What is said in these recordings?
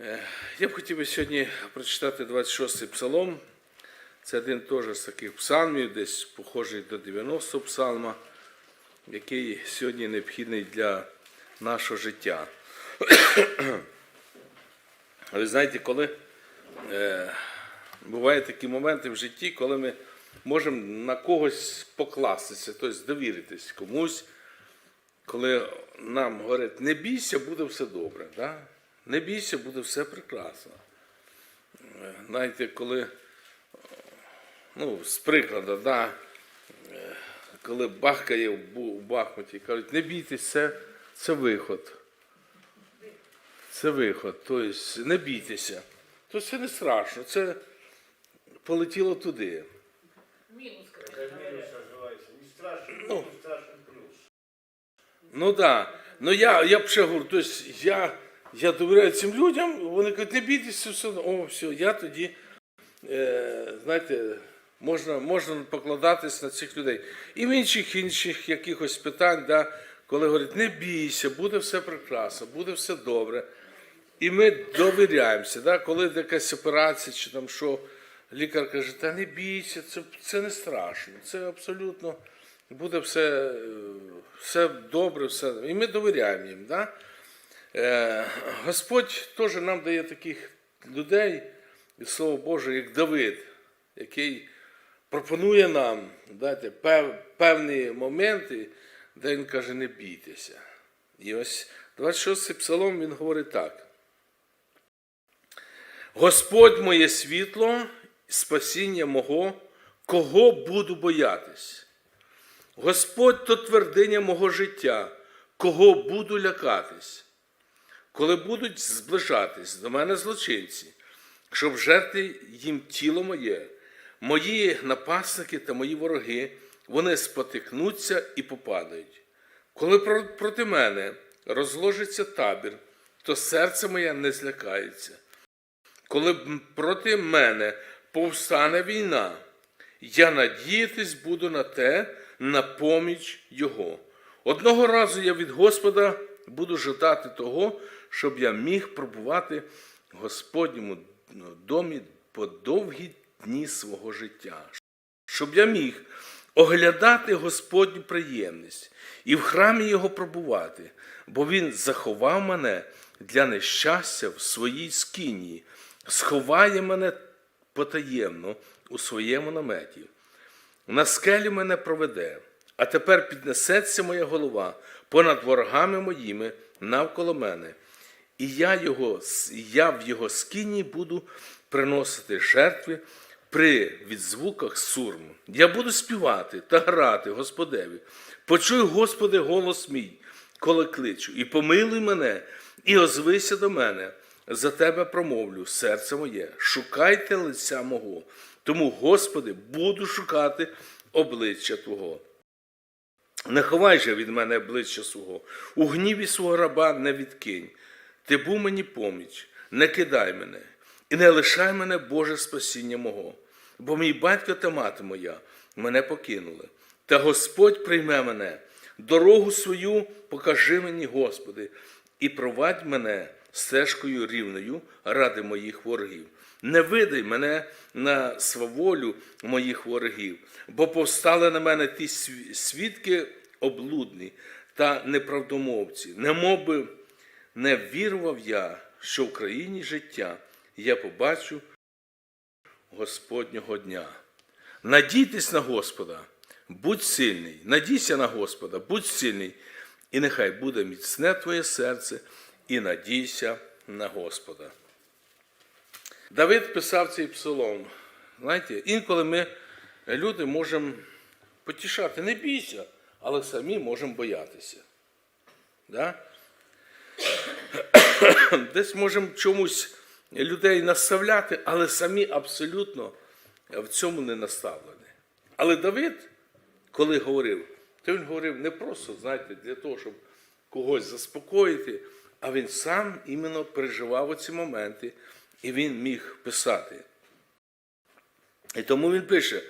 Е, Я б хотів би сьогодні прочитати 26-й псалом. Це один теж з таких псалмів, десь похожий до 90-го псалма, який сьогодні необхідний для нашого життя. Ви знаєте, коли е, бувають такі моменти в житті, коли ми можемо на когось покластися, тобто довіритись комусь, коли нам говорять, не бійся, буде все добре. Да? Не бійся, буде все прекрасно. Е, Знаєте, коли, ну, з прикладу, да, е, коли бахкає в Бу- в Бахмуті, кажуть, не бійтесь, це, це виход. Це виход. Тобто не бійтеся. То це не страшно, це полетіло туди. Мінус Это минус называется. Не страшный Ну. минус, страшный плюс. Ну так. Да. Ну я, я б ще говорю, тобто я, я довіряю цим людям, вони кажуть, не бійтеся, все, о, все, я тоді, е, знаєте, можна, можна покладатись на цих людей. І в інших інших якихось питань, да, коли говорять, не бійся, буде все прекрасно, буде все добре. І ми довіряємося, да, коли якась операція чи там що, лікар каже, та не бійся, це, це не страшно, це абсолютно буде все, е, все добре, все. І ми довіряємо їм. Да? Е, Господь теж нам дає таких людей, і слово Боже, як Давид, який пропонує нам пев, певні моменти, де він каже, не бійтеся. І ось 26-й псалом він говорить так. Господь моє світло, спасіння мого, кого буду боятись? Господь то твердиня мого життя, кого буду лякатись, коли будуть зближатись до мене злочинці, щоб жерти їм тіло моє, мої напасники та мої вороги, вони спотикнуться і попадають. Коли проти мене розложиться табір, то серце моє не злякається. Коли проти мене повстане війна, я надіятись буду на те, на поміч Його. Одного разу я від Господа буду ждати того, щоб я міг пробувати в Господньому домі по довгі дні свого життя, щоб я міг оглядати Господню приємність і в храмі Його пробувати, бо Він заховав мене для нещастя в своїй скинії, сховає мене потаємно у своєму наметі. На скелі мене проведе, а тепер піднесеться моя голова понад ворогами моїми навколо мене. І я, його, я в його скині буду приносити жертви при відзвуках сурму. Я буду співати та грати Господеві. Почуй, Господи, голос мій, коли кличу, і помилуй мене, і озвися до мене. За тебе промовлю, серце моє, шукайте лиця мого. Тому, Господи, буду шукати обличчя Твого. Не ховай же від мене обличчя свого, у гніві свого раба не відкинь. Ти був мені поміч, не кидай мене, і не лишай мене, Боже спасіння мого. Бо мій батько та мати моя мене покинули. Та Господь прийме мене, дорогу свою покажи мені, Господи, і провадь мене стежкою рівною ради моїх ворогів. Не видай мене на сваволю моїх ворогів, бо повстали на мене ті свідки облудні та неправдомовці, немов би не вірував я, що в країні життя я побачу Господнього дня. Надійтесь на Господа, будь сильний, надійся на Господа, будь сильний, і нехай буде міцне твоє серце, і надійся на Господа. Давид писав цей псалом. Знаєте, інколи ми, люди, можемо потішати, не бійся, але самі можемо боятися. Да? Десь можемо чомусь людей наставляти, але самі абсолютно в цьому не наставлені. Але Давид, коли говорив, то він говорив не просто, знаєте, для того, щоб когось заспокоїти, а він сам іменно переживав оці моменти, і він міг писати. І тому він пише: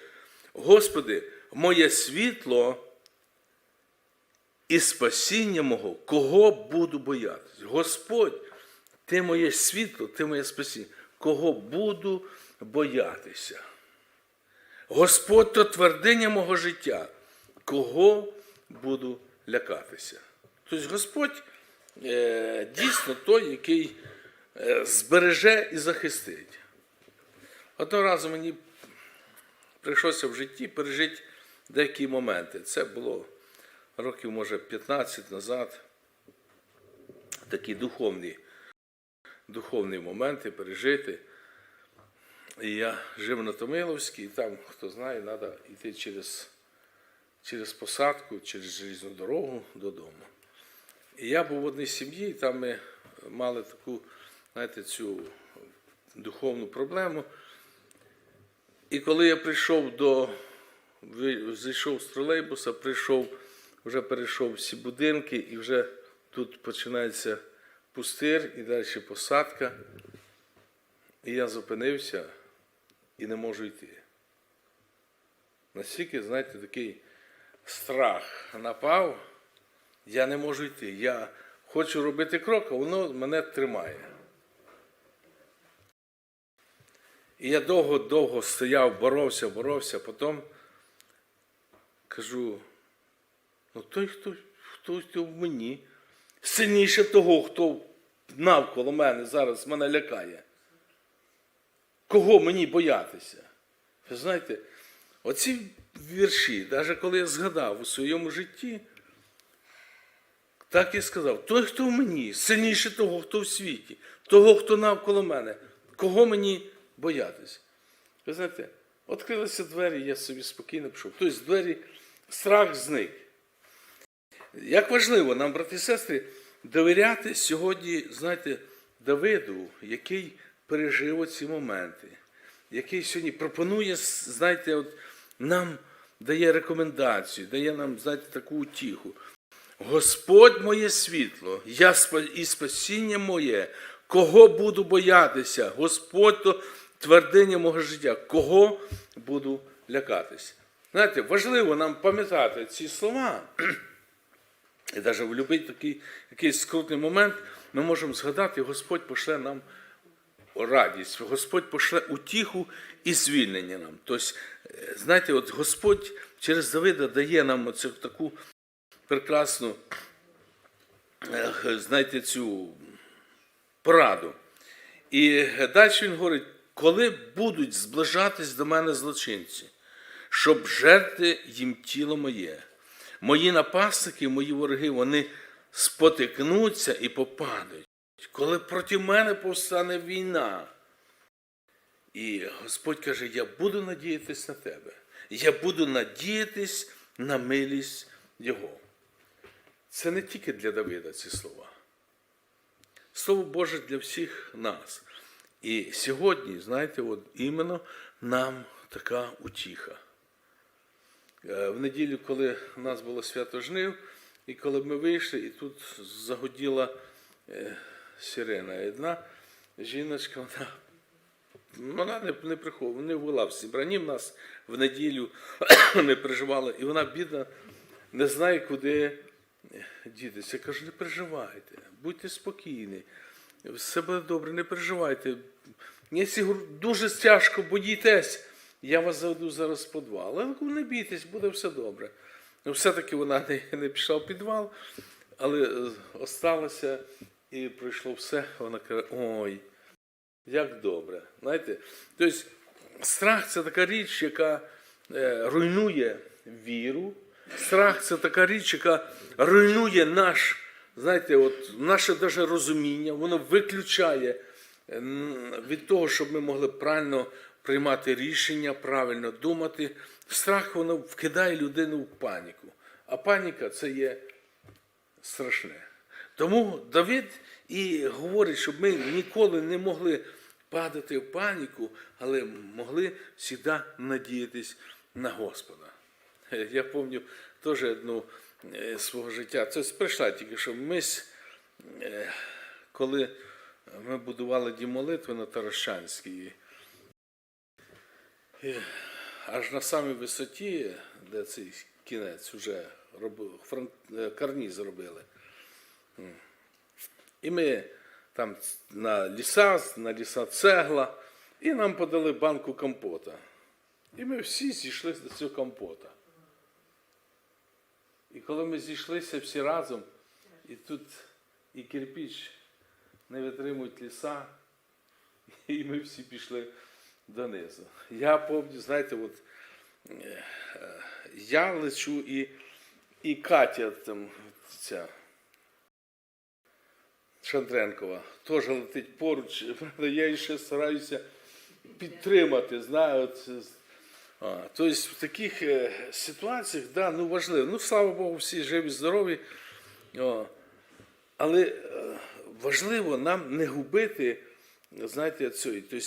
Господи, моє світло і спасіння мого, кого буду боятися? Господь ти моє світло, ти моє спасіння. Кого буду боятися? Господь то твердиня мого життя, кого буду лякатися. Тобто Господь е, дійсно той, який е, збереже і захистить. Одного разу мені прийшлося в житті пережити деякі моменти. Це було років, може, 15 назад. Такі духовні, духовні моменти пережити. І я жив на Томиловській, і там, хто знає, треба йти через, через посадку, через желізну дорогу додому. І я був в одній сім'ї, і там ми мали таку, знаєте, цю духовну проблему. І коли я прийшов до, зійшов з тролейбуса, прийшов, вже перейшов всі будинки, і вже тут починається пустир і далі посадка. І я зупинився і не можу йти. Настільки, знаєте, такий страх напав, я не можу йти. Я хочу робити крок, а воно мене тримає. І я довго-довго стояв, боровся, боровся, потім кажу, ну той, хто, хто, хто в мені, сильніше того, хто навколо мене зараз мене лякає. Кого мені боятися? Ви знаєте, оці вірші, навіть коли я згадав у своєму житті, так і сказав: той, хто в мені, сильніше того, хто в світі, того, хто навколо мене, кого мені боятися? Ви знаєте, відкрилися двері, я собі спокійно пішов. Тобто двері страх зник. Як важливо нам, брати і сестри, довіряти сьогодні, знаєте, Давиду, який пережив оці моменти, який сьогодні пропонує, знаєте, от нам дає рекомендацію, дає нам, знаєте, таку утіху. Господь моє світло, я і спасіння моє, кого буду боятися? Господь то твердиня мого життя, кого буду лякатися? Знаєте, важливо нам пам'ятати ці слова. І навіть в будь-який такий якийсь скрутний момент ми можемо згадати, Господь пошле нам радість, Господь пошле утіху і звільнення нам. Тобто, е, знаєте, от Господь через Давида дає нам оцю таку прекрасну, е, знаєте, цю пораду. І далі він говорить, коли будуть зближатись до мене злочинці, щоб жерти їм тіло моє. Мої напасники, мої вороги, вони спотикнуться і попадуть. Коли проти мене повстане війна. І Господь каже: Я буду надіятись на тебе. Я буду надіятись на милість Його. Це не тільки для Давида ці слова. Слово Боже для всіх нас. І сьогодні, знаєте, от іменно нам така утіха. Е, В неділю, коли у нас було свято жнив, і коли ми вийшли, і тут загуділа е, сирена. І одна жіночка, вона, вона не, не приходила, не була в зібранні в нас в неділю, не переживала. І вона, бідна, не знає, куди дітися. Я кажу, не переживайте, будьте спокійні, все буде добре, не переживайте. Дуже тяжко боїтесь, я вас заведу зараз в підвал. Кажу, не бійтесь, буде все добре. Ну, все-таки вона не, не пішла в підвал, але е, осталося і пройшло все. Вона каже, ой, як добре. Знаєте? Тобто, страх це така річ, яка е, руйнує віру. Страх це така річ, яка руйнує наш, знаєте, от, наше даже розуміння, воно виключає від того, щоб ми могли правильно приймати рішення, правильно думати. Страх воно вкидає людину в паніку. А паніка це є страшне. Тому Давид і говорить, щоб ми ніколи не могли падати в паніку, але могли завжди надіятись на Господа. Я пам'ятаю теж одну е, свого життя. Це прийшла тільки що мисль, е, коли ми будували дім молитви на Тарощанській. І аж на самій висоті, де цей кінець вже фронт, е, карніз І ми там на ліса, на ліса цегла, і нам подали банку компота. І ми всі зійшли до цього компота. І коли ми зійшлися всі разом, і тут і кирпіч не витримують ліса, і ми всі пішли донизу. Я пам'ятаю, знаєте, от е, е, я лечу і, і Катя там ця. Шандренкова теж летить поруч, правда, я її ще стараюся підтримати. Знаю, а, тобто в таких е, ситуаціях да, ну, важливо. Ну, слава Богу, всі живі, здорові. О, але важливо нам не губити, знаєте, цієї. Тобто,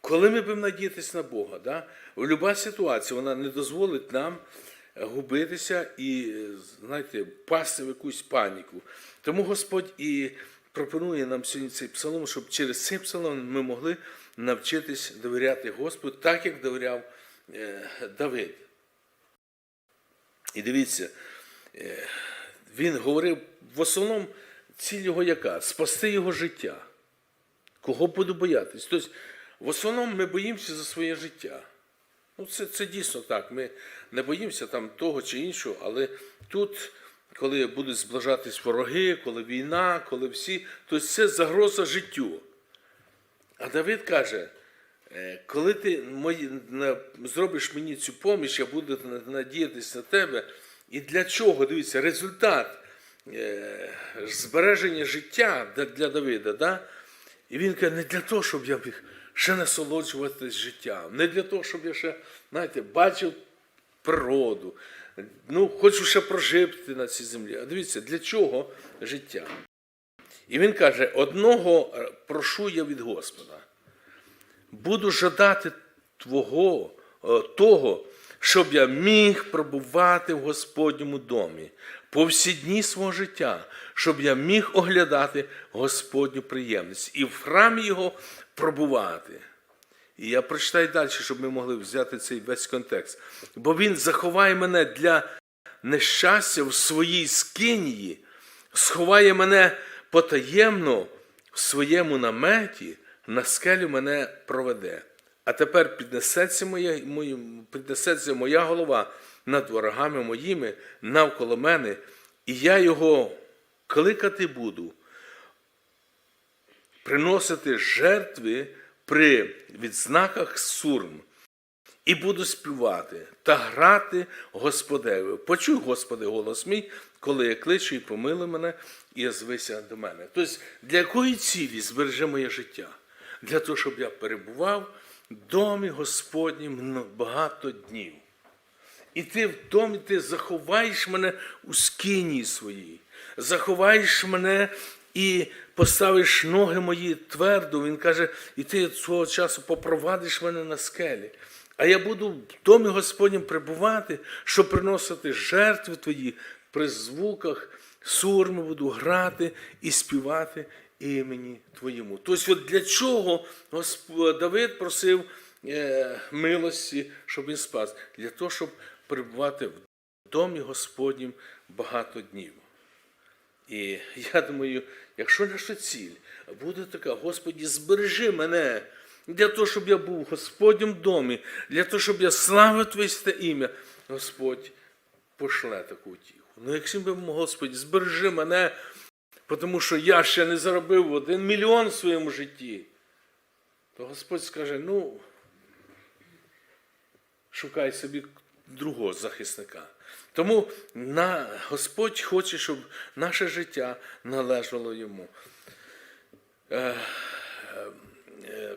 коли ми будемо надіятися на Бога, да, будь-яка ситуація вона не дозволить нам губитися і, знаєте, пасти в якусь паніку. Тому Господь і пропонує нам сьогодні цей псалом, щоб через цей псалом ми могли навчитись довіряти Господу, так як довіряв е, Давид. І дивіться, е, він говорив в основному ціль його яка? Спасти його життя. Кого буду боятись? Тобто, в основному ми боїмося за своє життя. Ну, це, це дійсно так. Ми не боїмося там того чи іншого, але тут, коли будуть зближатись вороги, коли війна, коли всі, то це загроза життю. А Давид каже, е, коли ти мої, зробиш мені цю поміч, я буду надіятися на тебе. І для чого? Дивіться, результат е, збереження життя для Давида. Да? І він каже, не для того, щоб я міг ще насолоджуватись життям, не для того, щоб я ще, знаєте, бачив природу, ну, хочу ще прожити на цій землі. А дивіться, для чого життя? І він каже: одного е, прошу я від Господа. Буду жадати твого, е, того, щоб я міг пробувати в Господньому домі по всі дні свого життя, щоб я міг оглядати Господню приємність і в храмі його пробувати. І я прочитаю далі, щоб ми могли взяти цей весь контекст. Бо він заховає мене для нещастя в своїй скинії, сховає мене потаємно в своєму наметі, на скелю мене проведе. А тепер піднесеться моя, моя, піднесеться моя голова над ворогами моїми навколо мене, і я його кликати буду, приносити жертви при відзнаках сурм. І буду співати та грати Господеві. Почуй, Господи, голос мій, коли я кличу і помили мене, і звися до мене. Тобто, для якої цілі збереже моє життя? Для того, щоб я перебував в домі Господнім багато днів. І ти в домі ти заховаєш мене у скині своїй, заховаєш мене і поставиш ноги мої твердо. Він каже, і ти свого часу попровадиш мене на скелі. А я буду в домі Господнім прибувати, щоб приносити жертви твої при звуках, сурми буду грати і співати імені Твоєму. Тобто, для чого Давид просив е, милості, щоб він спас? Для того, щоб перебувати в домі Господнім багато днів. І я думаю, якщо наша ціль буде така, Господі, збережи мене для того, щоб я був в Господнім домі, для того, щоб я славив Твоє ім'я, Господь пошле таку утіху. Ну, якщо би, Господь, збережи мене, тому що я ще не заробив один мільйон в своєму житті, то Господь скаже, ну, шукай собі другого захисника. Тому на, Господь хоче, щоб наше життя належало йому. Е, е,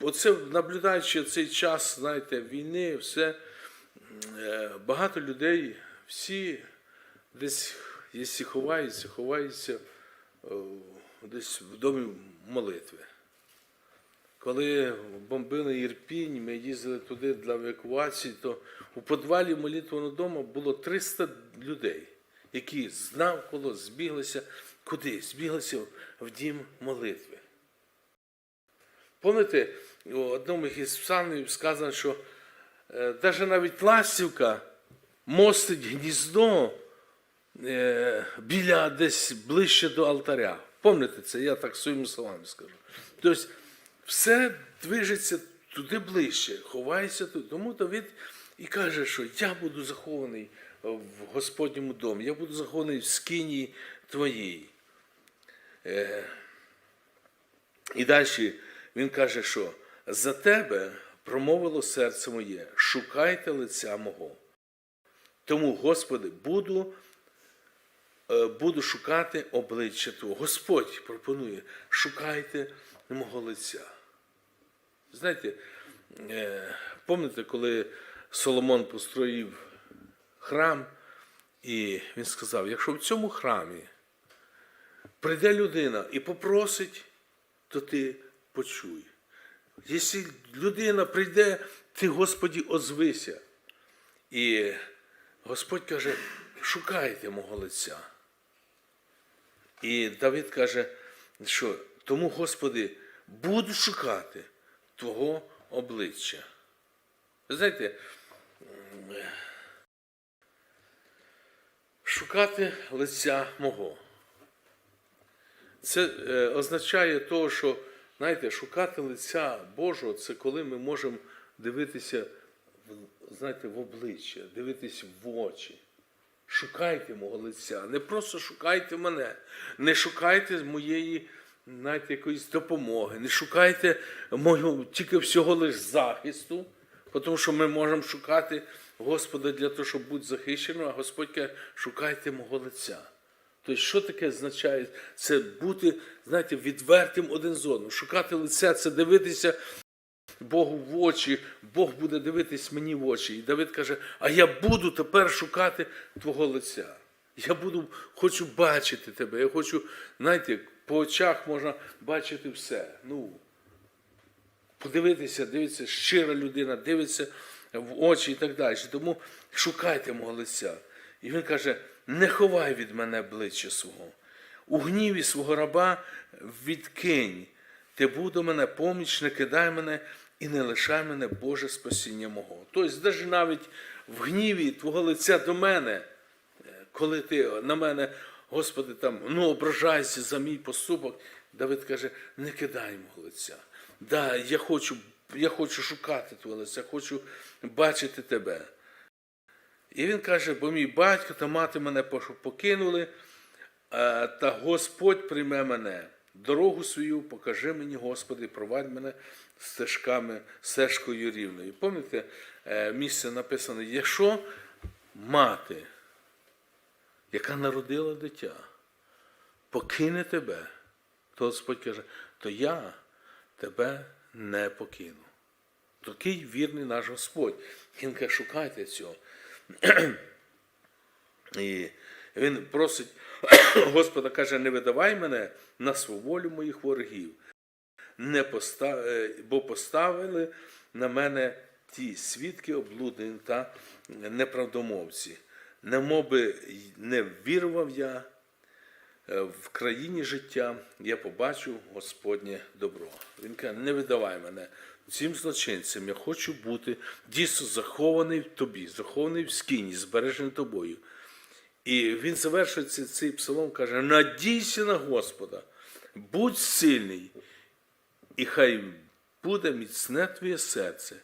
Оце, наблюдаючи цей час, знаєте, війни, все, е, багато людей, всі десь, якщо ховаються, ховаються десь в домі молитви. Коли бомбили Ірпінь, ми їздили туди для евакуації, то у підвалі молитвеного дому було 300 людей, які навколо збіглися куди? Збіглися в дім молитви. Пам'ятаєте, у одному із псалмів сказано, що навіть навіть ластівка мостить гніздо е, біля десь ближче до алтаря. Пам'ятаєте це, я так своїми словами скажу. Тобто, все движеться туди ближче, ховається туди. Тому Давид і каже, що я буду захований в Господньому домі, я буду захований в скині твоїй. Е, і далі він каже, що за тебе промовило серце моє, шукайте лиця мого. Тому, Господи, буду, е, буду шукати обличчя Твого. Господь пропонує, шукайте мого лиця. Знаєте, е, пам'ятаєте, коли Соломон построїв храм, і він сказав, якщо в цьому храмі прийде людина і попросить, то ти почуй. Якщо людина прийде, ти, Господі, озвися. І Господь каже, шукайте мого лиця. І Давид каже, що тому, Господи, буду шукати Твого обличчя. Ви знаєте, шукати лиця мого. Це е, означає того, що знаєте, шукати лиця Божого це коли ми можемо дивитися знаєте, в обличчя, дивитися в очі. Шукайте мого лиця. Не просто шукайте мене, не шукайте моєї знаєте, якоїсь допомоги, не шукайте тільки всього лиш захисту, тому що ми можемо шукати Господа для того, щоб бути захищеним, а Господь каже, шукайте мого лиця. Тобто, що таке означає? Це бути, знаєте, відвертим один з одним. Шукати лиця це дивитися Богу в очі, Бог буде дивитись мені в очі. І Давид каже: А я буду тепер шукати Твого лиця. Я буду, хочу бачити тебе. Я хочу, знаєте, по очах можна бачити все. Ну, подивитися, дивиться, щира людина, дивиться в очі і так далі. Тому шукайте мого лиця. І він каже: не ховай від мене обличчя свого. У гніві свого раба відкинь. Ти був до мене поміч, не кидай мене і не лишай мене, Боже спасіння мого. Тобто, навіть навіть в гніві Твого лиця до мене, коли ти на мене, Господи, там, ну ображайся за мій поступок, Давид каже, не кидай мого лиця. Да, я хочу, я хочу шукати Твого лиця, хочу бачити тебе. І він каже, бо мій батько та мати мене покинули, та Господь прийме мене. Дорогу свою покажи мені, Господи, провадь мене стежками, стежкою рівною. Пам'ятаєте, е, місце написано, якщо мати, яка народила дитя, покине тебе, то Господь каже, то я тебе не покину. Такий вірний наш Господь. Він каже, шукайте цього. І він просить Господа, каже, не видавай мене на сваволю моїх ворогів, не постав... е, бо поставили на мене ті свідки облудні та неправдомовці. Немоби не вірував я е, в країні життя, я побачу Господнє добро. Він каже, не видавай мене цим злочинцям, я хочу бути дійсно захований в тобі, захований в скині, збережений тобою. І він завершується цей псалом, каже: надійся на Господа, будь сильний, і хай буде міцне твоє серце,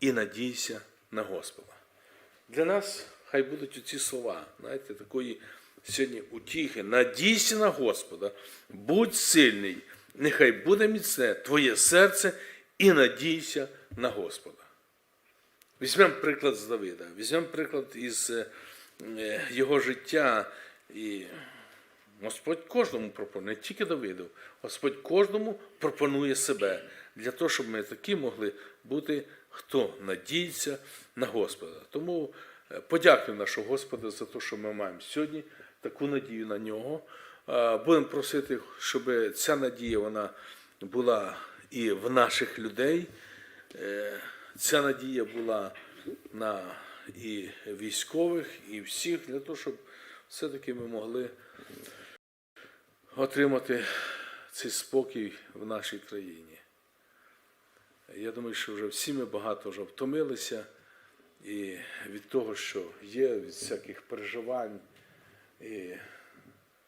і надійся на Господа. Для нас хай будуть оці слова, знаєте, такої сьогодні утіхи. Надійся на Господа, будь сильний, нехай буде міцне твоє серце, і надійся на Господа. Візьмемо приклад з Давида, візьмемо приклад із е, його життя. І Господь кожному пропонує, не тільки Давиду, Господь кожному пропонує себе для того, щоб ми такі могли бути, хто надіється на Господа. Тому подякуємо нашого Господа за те, що ми маємо сьогодні таку надію на нього. Е, Будемо просити, щоб ця надія вона була і в наших людей. Е, Ця надія була на і військових, і всіх, для того, щоб все-таки ми могли отримати цей спокій в нашій країні. Я думаю, що вже всі ми багато вже втомилися і від того, що є, від всяких переживань, і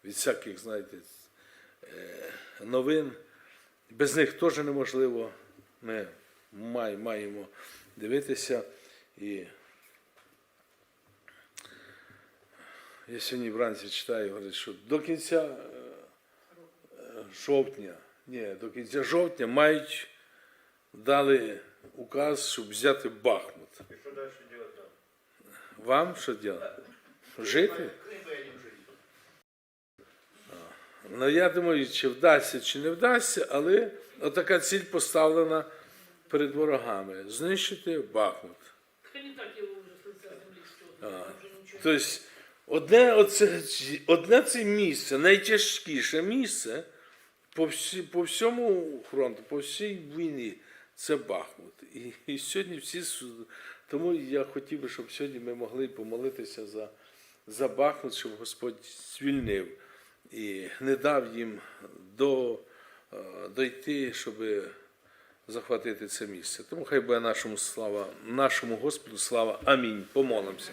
від всяких, знаєте, е, новин. Без них теж неможливо. Ми маємо дивитися. І я сьогодні вранці читаю, говорить, що до кінця е, жовтня, ні, до кінця жовтня мають дали указ, щоб взяти Бахмут. Дальше делать нам? Вам що робити? Жити? Ну, я думаю, чи вдасться, чи не вдасться, але отака ціль поставлена перед ворогами знищити Бахмут. Тобто, одне, оце, одне це місце, найтяжкіше місце по, всі, по всьому фронту, по всій війні це Бахмут. І, і сьогодні всі тому я хотів би, щоб сьогодні ми могли помолитися за, за Бахмут, щоб Господь звільнив і не дав їм до, е, дойти, щоб захватити це місце. Тому хай буде нашому слава, нашому Господу слава. Амінь. Помолимося.